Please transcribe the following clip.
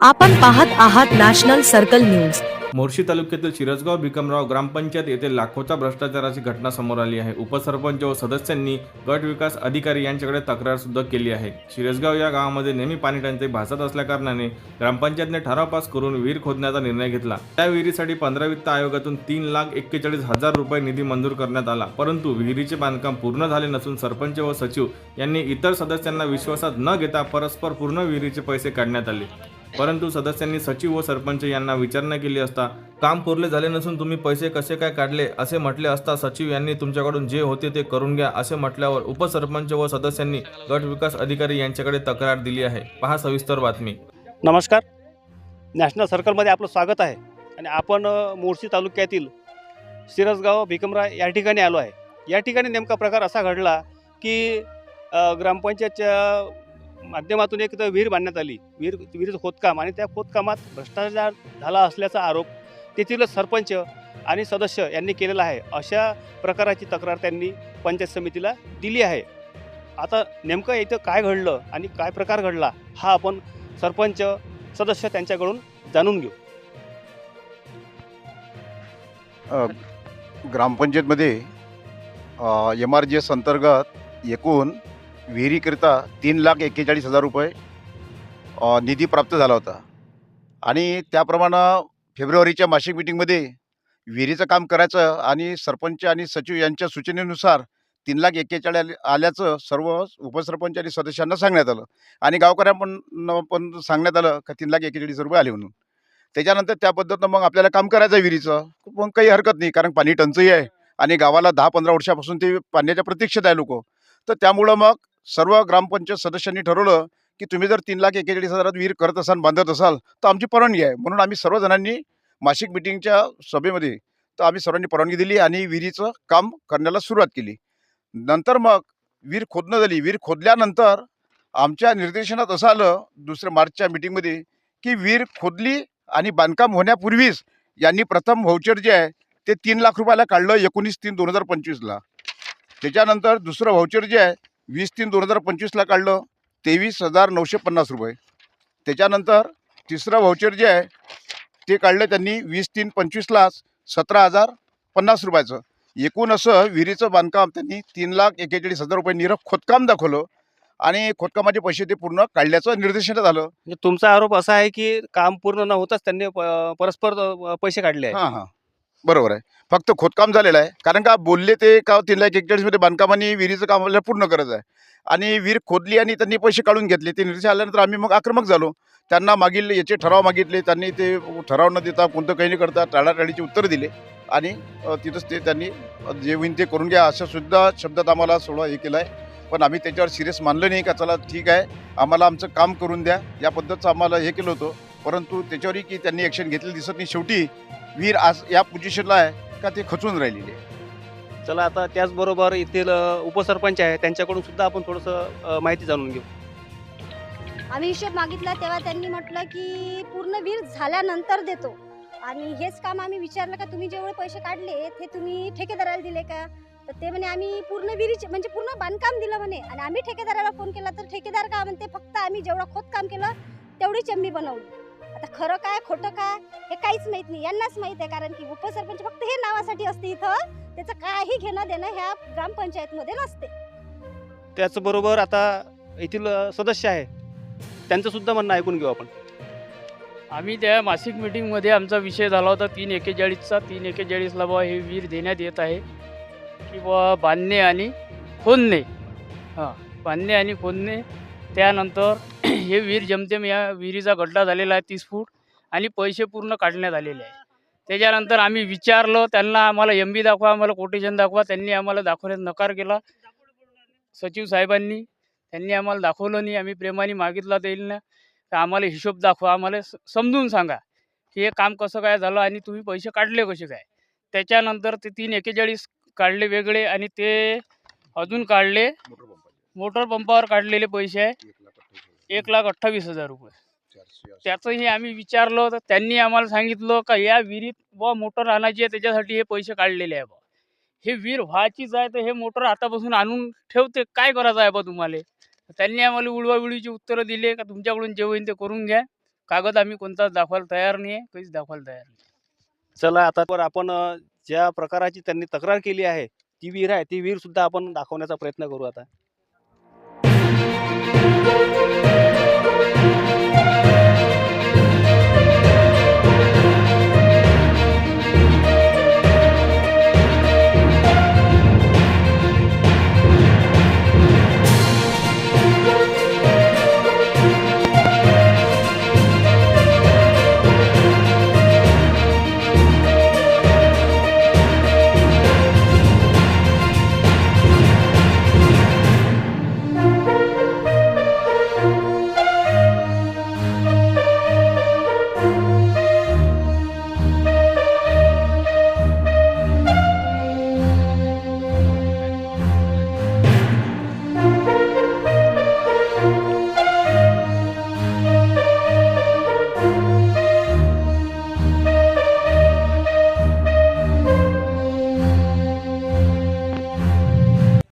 आपण पाहत आहात नॅशनल सर्कल न्यूज. मोर्शी तालुक्यातील शिरसगाव भिकमराव ग्रामपंचायत येथे लाखोच्या भ्रष्टाचाराची घटना समोर आली आहे. उपसरपंच व सदस्यांनी गट विकास अधिकारी यांच्याकडे तक्रार सुद्धा केली आहे. शिरसगाव या गावामध्ये नेहमी पाणी टंचाई भासत असल्याकारणाने ग्रामपंचायतने ठराव पास करून विहीर खोदण्याचा निर्णय घेतला. त्या विहिरीसाठी पंधरा वित्त आयोगातून तीन लाख एक्केचाळीस हजार रुपये निधी मंजूर करण्यात आला. परंतु विहिरीचे बांधकाम पूर्ण झाले नसून सरपंच व सचिव यांनी इतर सदस्यांना विश्वासात न घेता परस्पर पूर्ण विहिरीचे पैसे काढण्यात आले. परंतु सदस्यांनी सचिव व सरपंच यांना विचारणा केली असता काम पुरले झाले नसून तुम्ही पैसे कसे काय काढले असे म्हटले असता सचिव यांनी तुमच्याकडून जे होते ते करून घ्या असे म्हटल्यावर उपसरपंच व सदस्यांनी गट विकास अधिकारी यांच्याकडे तक्रार दिली आहे. पहा सविस्तर बातमी. नमस्कार. नॅशनल सर्कलमध्ये आपलं स्वागत आहे. आणि आपण मोर्शी तालुक्यातील सिरसगाव भिकमरा या ठिकाणी आलो आहे. या ठिकाणी नेमका प्रकार असा घडला की ग्रामपंचायतच्या माध्यमातून एक तर विहीर बांधण्यात आली. विहीर विहिरीचं खोदकाम आणि त्या खोदकामात भ्रष्टाचार झाला असल्याचा आरोप तेथील सरपंच आणि सदस्य यांनी केलेला आहे. अशा प्रकाराची तक्रार त्यांनी पंचायत समितीला दिली आहे. आता नेमकं इथं काय घडलं आणि काय प्रकार घडला हा आपण सरपंच सदस्य त्यांच्याकडून जाणून घेऊ. ग्रामपंचायतमध्ये एम आर जी एस अंतर्गत एकूण विहिरीकरिता तीन लाख एक्केचाळीस हजार रुपये निधी प्राप्त झाला होता. आणि त्याप्रमाणे फेब्रुवारीच्या मासिक मिटिंगमध्ये विहिरीचं काम करायचं आणि सरपंच आणि सचिव यांच्या सूचनेनुसार तीन लाख एक्केचाळीस आल्याचं सर्व उपसरपंच आणि सदस्यांना सांगण्यात आलं. आणि गावकऱ्यांना पण सांगण्यात आलं का तीन लाख एक्केचाळीस रुपये आले म्हणून. त्याच्यानंतर त्या पद्धतीनं मग आपल्याला काम करायचं विहिरीचं. मग काही हरकत नाही कारण पाणी टंचाई आहे आणि गावाला दहा पंधरा वर्षापासून ते पाण्याच्या प्रतीक्षेत आहे लोक. तर त्यामुळं मग सर्व ग्रामपंचायत सदस्यांनी ठरवलं की तुम्ही जर तीन लाख एकेचाळीस हजारात विहीर करत असाल बांधत असाल तर आमची परवानगी आहे. म्हणून आम्ही सर्वजणांनी मासिक मिटिंगच्या सभेमध्ये तर आम्ही सर्वांनी परवानगी दिली आणि विहिरीचं काम करण्याला सुरुवात केली. नंतर मग विहीर खोदणं झाली. विहीर खोदल्यानंतर आमच्या निर्देशनात असं आलं दुसऱ्या मार्चच्या मिटिंगमध्ये की विहीर खोदली आणि बांधकाम होण्यापूर्वीच यांनी प्रथम व्हाउचर जे आहे ते तीन लाख रुपयाला काढलं एकोणीस तीन दोन हजार पंचवीसला. त्याच्यानंतर दुसरं व्हाउचर जे आहे वीस तीन दोन हजार पंचवीसला काढलं तेवीस हजार नऊशे पन्नास रुपये. त्याच्यानंतर तिसरं व्हाउचर जे आहे ते काढलं त्यांनी वीस तीन पंचवीसलाच सतरा हजार पन्नास रुपयाचं. एकूण असं विहिरीचं बांधकाम त्यांनी तीन लाख एकेचाळीस हजार रुपये निरफ खोदकाम दाखवलं आणि खोदकामाचे पैसे ते पूर्ण काढल्याचं निर्देशनात आलं म्हणजे तुमचा आरोप असा आहे की काम पूर्ण न होताच त्यांनी परस्पर पैसे काढले हां हां. बरोबर आहे. फक्त खोदकाम झालेलं आहे. कारण का बोलले ते का तीन लाख एकचाळीसमध्ये बांधकाम आणि विहिरीचं काम आपल्याला पूर्ण करत आहे. आणि विहीर खोदली आणि त्यांनी पैसे काढून घेतले. ते निर्देश आल्यानंतर आम्ही मग आक्रमक झालो. त्यांना मागील याचे ठराव मागितले. त्यांनी ते ठराव न देता कोणतं काही नाही करता टाळाटाळीचे उत्तर दिले. आणि तिथंच ते त्यांनी जे होईन ते करून घ्या अशा सुद्धा शब्दात आम्हाला सोडा हे केलं आहे पण आम्ही त्याच्यावर सिरियस मानलं नाही का चला ठीक आहे. आम्हाला आमचं काम करून द्या. या पद्धतीचं आम्हाला हे केलं होतं. परंतु त्याच्यावरही की त्यांनी ॲक्शन घेतली दिसत नाही. शेवटी विहीर आज या पोझिशनला आहे का ते खचून राहिलेली आहे. चला आता त्याचबरोबर येथील उपसरपंच आहे त्यांच्याकडून सुद्धा आपण थोडंसं माहिती जाणून घेऊ. आम्ही हिशोब मागितला तेव्हा त्यांनी म्हटलं की पूर्ण वीर झाल्यानंतर देतो. आणि हेच काम आम्ही विचारलं का तुम्ही जेवढे पैसे काढले ते तुम्ही ठेकेदाराला दिले का? तर ते म्हणे आम्ही पूर्ण विहिरीचे म्हणजे पूर्ण बांधकाम दिलं म्हणे. आणि आम्ही ठेकेदाराला फोन केला तर ठेकेदार का म्हणते फक्त आम्ही जेवढं खोदकाम केलं तेवढी चंबी बनवली. आता खरं काय खोटं काय हे काहीच माहीत नाही. यांनाच माहीत आहे कारण की उपसरपंच फक्त हे नावासाठी असते इथं. त्याचं काही घेणं देणं ह्या ग्रामपंचायतमध्ये नसते. त्याचबरोबर आता येथील अ, सदस्य आहे. त्यांचं सुद्धा म्हणणं ऐकून घेऊ आपण. आम्ही त्या मासिक मीटिंगमध्ये आमचा विषय झाला होता तीन एकेचाळीसचा. तीन एकेचाळीसला बुवा हे विहीर देण्यात येत आहे. की बुवा बांधणे आणि खोदणे. हां बांधणे आणि खोदणे. त्यानंतर हे विहीर जमतेम या विहिरीचा गड्डा झालेला आहे तीस फूट आणि पैसे पूर्ण काढण्यात आलेले आहे. त्याच्यानंतर आम्ही विचारलं त्यांना आम्हाला एम बी दाखवा आम्हाला कोटेशन दाखवा त्यांनी आम्हाला दाखवण्यात नकार केला. सचिव साहेबांनी त्यांनी आम्हाला दाखवलं नाही आम्ही प्रेमाने मागितलं त्यांना. तर आम्हाला हिशोब दाखवा आम्हाला स- समजून सांगा की हे काम कसं काय झालं आणि तुम्ही पैसे काढले कसे काय? त्याच्यानंतर ते तीन एकेचाळीस काढले वेगळे आणि ते अजून काढले. मोटर पंपावर काढलेले पैसे आहे. एक लाख अठ्ठावीस हजार रुपये. त्याचंही आम्ही विचारलं तर त्यांनी आम्हाला सांगितलं का या विहिरीत व मोटर आणायची आहे त्याच्यासाठी हे पैसे काढलेले आहे बा हे विहीर व्हायचीच आहे तर हे मोटर आतापासून आणून ठेवते काय करायचं आहे बा तुम्हाला? त्यांनी आम्हाला उडवाउडवीची उत्तरं दिले का तुमच्याकडून जे होईल ते करून घ्या. कागद आम्ही कोणताच दाखवायला तयार नाही आहे काहीच दाखवायला तयार नाही चला आता वर आपण ज्या प्रकाराची त्यांनी तक्रार केली आहे ती विहीर आहे ती विहीर सुद्धा आपण दाखवण्याचा प्रयत्न करू आता.